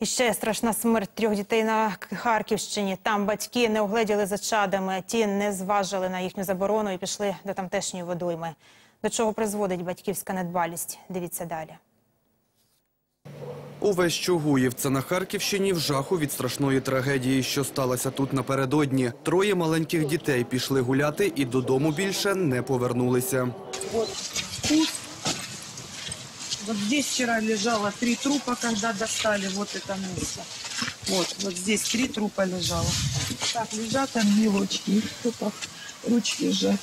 І ще страшна смерть трьох дітей на Харківщині. Там батьки не огледіли за чадами, ті не зважили на їхню заборону і пішли до тамтешньої водойми. До чого призводить батьківська недбалість? Дивіться далі. Увесь Чугуїв – це на Харківщині в жаху від страшної трагедії, що сталося тут напередодні. Троє маленьких дітей пішли гуляти і додому більше не повернулися. Вкус. Вот здесь вчера лежало три трупа, когда достали вот это место. Вот, вот здесь три трупа лежало. Так, лежат ангелочки. Их только ручки сжать.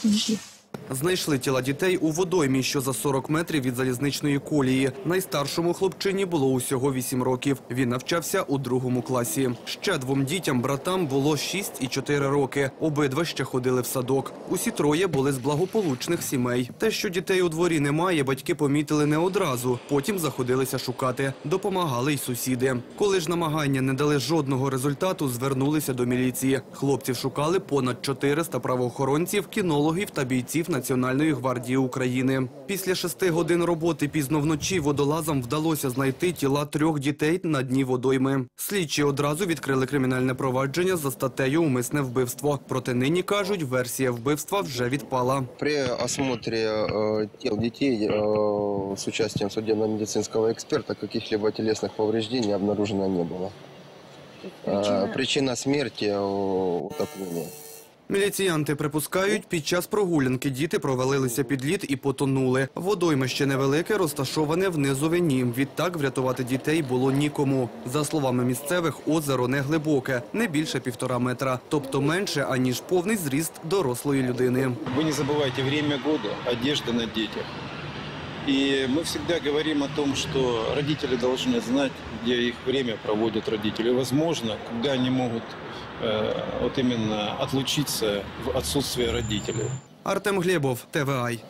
Знайшли тіла дітей у водоймі, що за 40 метрів від залізничної колії. Найстаршому хлопчині було усього 8 років. Він навчався у другому класі. Ще двом дітям, братам, було 6 і 4 роки. Обидва ще ходили в садок. Усі троє були з благополучних сімей. Те, що дітей у дворі немає, батьки помітили не одразу. Потім заходилися шукати. Допомагали й сусіди. Коли ж намагання не дали жодного результату, звернулися до міліції. Хлопців шукали понад 400 правоохоронців, кінологів та бійців Національної гвардії України. Після шести годин роботи пізно вночі водолазам вдалося знайти тіла трьох дітей на дні водойми. Слідчі одразу відкрили кримінальне провадження за статтею «Умисне вбивство». Проте нині, кажуть, версія вбивства вже відпала. При осмотре э, тел детей э, с участием судебно-медицинского эксперта каких-либо телесных повреждений обнаружено не было. Э, причина смерти э, утопления. Міліціянти припускають, під час прогулянки діти провалилися під лід і потонули. Водоймище невелике, розташоване в низовині. Відтак врятувати дітей було нікому. За словами місцевих, озеро не глибоке, не більше півтора метра, тобто менше, аніж повний зріст дорослої людини. Ви не забувайте час року, одежда на детях. И мы всегда говорим о том, что родители должны знать, где их время проводят родители. Возможно, когда они могут э, вот именно отлучиться в отсутствие родителей. Артем Глебов, ТВАЙ.